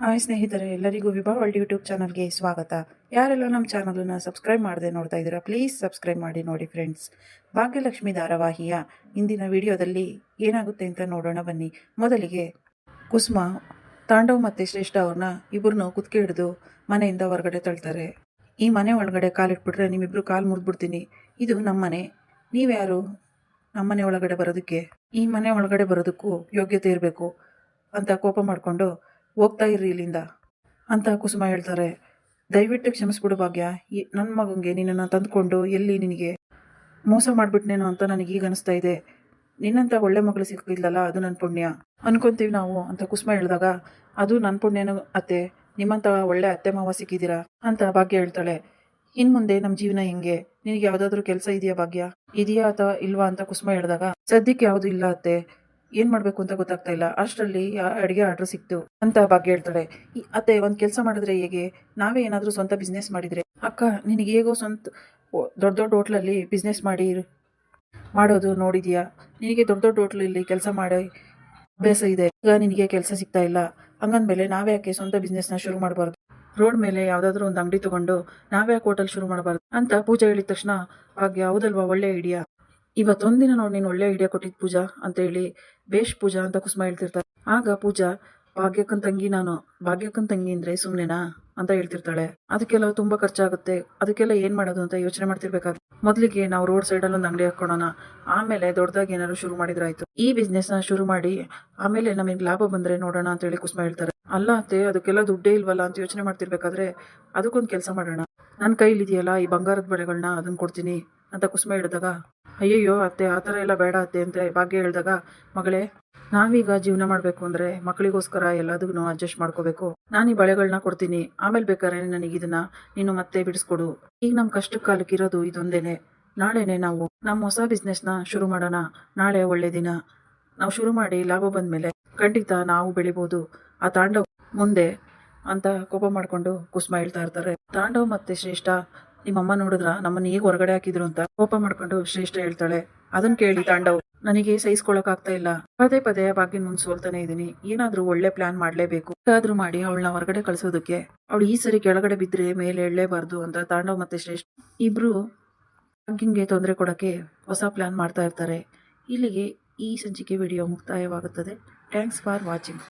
Hi ಸ್ನೇಹಿತರೆ, ಎಲ್ಲರಿಗೂ ವಿಭಾ world YouTube ಚಾನಲ್ಗೆ ಸ್ವಾಗತ. ಯಾರೆಲ್ಲ ನಮ್ಮ ಚಾನಲನ್ನು ಸಬ್ಸ್ಕ್ರೈಬ್ ಮಾಡದೆ ನೋಡ್ತಾ ಇದ್ದೀರಾ ಪ್ಲೀಸ್ ಸಬ್ಸ್ಕ್ರೈಬ್ ಮಾಡಿ ನೋಡಿ ಫ್ರೆಂಡ್ಸ್ ಭಾಗ್ಯಲಕ್ಷ್ಮಿ ಧಾರಾವಾಹಿಯ ಇಂದಿನ ವಿಡಿಯೋದಲ್ಲಿ ಏನಾಗುತ್ತೆ ಅಂತ ನೋಡೋಣ ಬನ್ನಿ. ಮೊದಲಿಗೆ ಕುಸುಮ, ತಾಂಡವ್ ಮತ್ತು ಶ್ರೇಷ್ಠ ಅವ್ರನ್ನ ಇಬ್ಬರನ್ನೂ ಕುತ್ಕೆ ಹಿಡಿದು ಮನೆಯಿಂದ ಹೊರಗಡೆ ತಳ್ತಾರೆ. ಈ ಮನೆ ಒಳಗಡೆ ಕಾಲಿಟ್ಬಿಟ್ರೆ ನಿಮ್ಮಿಬ್ರು ಕಾಲು ಮುರಿದ್ಬಿಡ್ತೀನಿ. ಇದು ನಮ್ಮ ಮನೆ. ನೀವ್ಯಾರು ನಮ್ಮ ಮನೆ ಒಳಗಡೆ ಬರೋದಕ್ಕೆ? ಈ ಮನೆ ಒಳಗಡೆ ಬರೋದಕ್ಕೂ ಯೋಗ್ಯತೆ ಇರಬೇಕು ಅಂತ ಕೋಪ ಮಾಡಿಕೊಂಡು ಹೋಗ್ತಾ ಇರ್ರಿ ಇಲ್ಲಿಂದ. ಅಂತ ಕುಸುಮ ಹೇಳ್ತಾರೆ. ದಯವಿಟ್ಟು ಕ್ಷಮಿಸ್ಬಿಡು ಭಾಗ್ಯ. ನನ್ನ ಮಗಂಗೆ ನಿನ್ನನ್ನು ತಂದುಕೊಂಡು ಎಲ್ಲಿ ನಿನಗೆ ಮೋಸ ಮಾಡಿಬಿಟ್ನೇನೋ ಅಂತ ನನಗೆ ಈಗ ಅನಿಸ್ತಾ ಇದೆ. ನಿನ್ನಂತ ಒಳ್ಳೆ ಮಗಳು ಸಿಕ್ಕಿಲ್ಲಲ್ಲ ಅದು ನನ್ನ ಪುಣ್ಯ. ಅನ್ಕೊಂತೀವಿ ನಾವು, ಅಂತ ಕುಸುಮ ಹೇಳಿದಾಗ, ಅದು ನನ್ನ ಪುಣ್ಯನೂ ಅತ್ತೆ ನಿಮ್ಮಂಥ ಒಳ್ಳೆ ಅತ್ತೆ ಮಾವ ಸಿಕ್ಕಿದ್ದೀರಾ? ಅಂತ ಭಾಗ್ಯ ಹೇಳ್ತಾಳೆ. ಇನ್ನು ಮುಂದೆ ನಮ್ಮ ಜೀವನ ಹೆಂಗೆ? ನಿನಗೆ ಯಾವುದಾದ್ರೂ ಕೆಲಸ ಇದೆಯಾ ಭಾಗ್ಯ? ಇದೆಯಾ ಅಥವಾ ಇಲ್ವಾ ಅಂತ ಕುಸುಮ ಹೇಳಿದಾಗ, ಸದ್ಯಕ್ಕೆ ಯಾವುದು ಇಲ್ಲ ಅತ್ತೆ. ಏನ್ ಮಾಡ್ಬೇಕು ಅಂತ ಗೊತ್ತಾಗ್ತಾ ಇಲ್ಲ. ಅಷ್ಟರಲ್ಲಿ ಅಡಿಗೆ ಆರ್ಡರ್ ಸಿಕ್ತು. ಅಂತ ಭಾಗ್ಯ ಹೇಳ್ತಾಳೆ. ಅತ್ತೆ ಒಂದ್ ಕೆಲಸ ಮಾಡಿದ್ರೆ ಹೇಗೆ? ನಾವೇ ಏನಾದ್ರೂ ಸ್ವಂತ ಬಿಸ್ನೆಸ್ ಮಾಡಿದ್ರೆ? ಅಕ್ಕ, ನಿನಗೆ ಹೇಗೋ ಸ್ವಂತ ದೊಡ್ಡ ದೊಡ್ಡ ಹೋಟ್ಲಲ್ಲಿ ಬಿಸ್ನೆಸ್ ಮಾಡಿ ಮಾಡೋದು ನೋಡಿದ್ಯಾ? ನಿನಗೆ ದೊಡ್ಡ ದೊಡ್ಡ ಹೋಟ್ಲಲ್ಲಿ ಕೆಲಸ ಮಾಡಿ ಅಭ್ಯಾಸ ಇದೆ. ಈಗ ನಿನಗೆ ಕೆಲಸ ಸಿಗ್ತಾ ಇಲ್ಲ. ಹಂಗಂದ್ಮೇಲೆ ನಾವೇ ಯಾಕೆ ಸ್ವಂತ ಬಿಸ್ನೆಸ್ನ ಶುರು ಮಾಡಬಾರ್ದು? ರೋಡ್ ಮೇಲೆ ಯಾವ್ದಾದ್ರು ಒಂದು ಅಂಗಡಿ ತಗೊಂಡು ನಾವೇ ಹೋಟೆಲ್ ಶುರು ಮಾಡಬಾರ್ದು? ಅಂತ ಪೂಜಾ ಹೇಳಿದ ತಕ್ಷಣ ಹಾಗೆ ಹೌದಲ್ವಾ ಒಳ್ಳೆ ಐಡಿಯಾ ಇವತ್ತೊಂದಿನ ನೋಡಿ ನೀನು ಒಳ್ಳೆ ಐಡಿಯಾ ಕೊಟ್ಟಿದ್ದು ಪೂಜಾ ಅಂತ ಹೇಳಿ ಬೇಷ್ ಪೂಜಾ ಅಂತ ಕುಸುಮ ಹೇಳ್ತಿರ್ತಾರೆ. ಆಗ ಪೂಜಾ, ಭಾಗ್ಯಕ್ಕನ್ ತಂಗಿ ನಾನು. ಭಾಗ್ಯಕ್ಕನ್ ತಂಗಿ ಅಂದ್ರೆ ಸುಮ್ನೆನಾ? ಅಂತ ಹೇಳ್ತಿರ್ತಾಳೆ. ಅದಕ್ಕೆಲ್ಲ ತುಂಬಾ ಖರ್ಚಾಗುತ್ತೆ. ಅದಕ್ಕೆಲ್ಲ ಏನ್ ಮಾಡೋದು ಅಂತ ಯೋಚನೆ ಮಾಡ್ತಿರ್ಬೇಕಾದ್ರೆ ಮೊದಲಿಗೆ ನಾವು ರೋಡ್ ಸೈಡ್ ಅಲ್ಲಿ ಒಂದು ಅಂಗಡಿ ಹಾಕೋಣ ಆಮೇಲೆ ದೊಡ್ಡದಾಗಿ ಏನಾದ್ರು ಶುರು ಮಾಡಿದ್ರಾಯ್ತು. ಈ ಬಿಸ್ನೆಸ್ನ ಶುರು ಮಾಡಿ ಆಮೇಲೆ ನಮಗೆ ಲಾಭ ಬಂದ್ರೆ ನೋಡೋಣ ಅಂತ ಹೇಳಿ ಕುಸುಮ ಹೇಳ್ತಾರೆ. ಅಲ್ಲ ಅತ್ತೆ, ಅದಕ್ಕೆಲ್ಲ ದುಡ್ಡೇ ಇಲ್ವಲ್ಲ ಅಂತ ಯೋಚನೆ ಮಾಡ್ತಿರ್ಬೇಕಾದ್ರೆ ಅದಕ್ಕೊಂದು ಕೆಲಸ ಮಾಡೋಣ. ನನ್ನ ಕೈಲಿದೆಯಲ್ಲ ಈ ಬಂಗಾರದ ಬಳೆಗಳನ್ನ ಅದನ್ನ ಕೊಡ್ತೀನಿ ಅಂತ ಕುಸುಮ ಹೇಳಿದಾಗ ಅಯ್ಯಯ್ಯೋ, ಅತ್ತೆ, ಆ ಥರ ಎಲ್ಲ ಬೇಡ ಅತ್ತೆ ಅಂತ ಭಾಗ್ಯ ಹೇಳಿದಾಗ, ಮಗಳೇ, ನಾವೀಗ ಜೀವನ ಮಾಡಬೇಕು ಅಂದರೆ ಮಕ್ಕಳಿಗೋಸ್ಕರ ಎಲ್ಲದಕ್ಕೂ ಅಡ್ಜಸ್ಟ್ ಮಾಡ್ಕೋಬೇಕು. ನಾನು ಈ ಬಳೆಗಳನ್ನ ಕೊಡ್ತೀನಿ. ಆಮೇಲೆ ಬೇಕಾದ್ರೆ ನನಗೆ ಇದನ್ನ ನೀನು ಮತ್ತೆ ಬಿಡಿಸ್ಕೊಡು. ಈಗ ನಮ್ಮ ಕಷ್ಟ ಕಾಲಕ್ಕೆ ಇರೋದು ಇದೊಂದೇನೆ. ನಾಳೆನೆ ನಾವು ನಮ್ಮ ಹೊಸ ಬಿಸ್ನೆಸ್ನ ಶುರು ಮಾಡೋಣ. ನಾಳೆ ಒಳ್ಳೆ ದಿನ. ನಾವು ಶುರು ಮಾಡಿ ಲಾಭ ಬಂದಮೇಲೆ ಖಂಡಿತ ನಾವು ಬೆಳಿಬೋದು. ಆ ತಾಂಡವ್ ಮುಂದೆ ಅಂತ ಕೋಪ ಮಾಡ್ಕೊಂಡು ಕುಸುಮ ಹೇಳ್ತಾ ಇರ್ತಾರೆ. ತಾಂಡವ್ ಮತ್ತೆ ಶ್ರೇಷ್ಠ ನಿಮ್ಮಮ್ಮ ನೋಡಿದ್ರ ನಮ್ಮನ್ನ ಹೇಗೆ ಹೊರಗಡೆ ಹಾಕಿದ್ರು ಅಂತ ಕೋಪ ಮಾಡ್ಕೊಂಡು ಶ್ರೇಷ್ಠ ಹೇಳ್ತಾಳೆ. ಅದನ್ನ ಕೇಳಿ ತಾಂಡವ್, ನನಗೆ ಸಹಿಸ್ಕೊಳಕ್ ಆಗ್ತಾ ಇಲ್ಲ. ಪದೇ ಪದೇ ಭಾಗ್ಯನ್ ಮುಂದ್ ಸೋಲ್ತಾನೆ ಇದೀನಿ. ಏನಾದ್ರೂ ಒಳ್ಳೆ ಪ್ಲಾನ್ ಮಾಡ್ಲೇಬೇಕು. ಹೇಗಾದ್ರೂ ಮಾಡಿ ಅವಳನ್ನ ಹೊರಗಡೆ ಕಳ್ಸೋದಕ್ಕೆ. ಅವಳು ಈ ಸರಿ ಕೆಳಗಡೆ ಬಿದ್ರೆ ಮೇಲೆ ಎಳ್ಳೇಬಾರ್ದು ಅಂತ ತಾಂಡವ್ ಮತ್ತೆ ಶ್ರೇಷ್ಠ ಇಬ್ರು ಭಾಗ್ಯನ್ಗೆ ತೊಂದರೆ ಕೊಡಕ್ಕೆ ಹೊಸ ಪ್ಲಾನ್ ಮಾಡ್ತಾ ಇರ್ತಾರೆ. ಇಲ್ಲಿಗೆ ಈ ಸಂಚಿಕೆ ವಿಡಿಯೋ ಮುಕ್ತಾಯವಾಗುತ್ತದೆ. Thanks for watching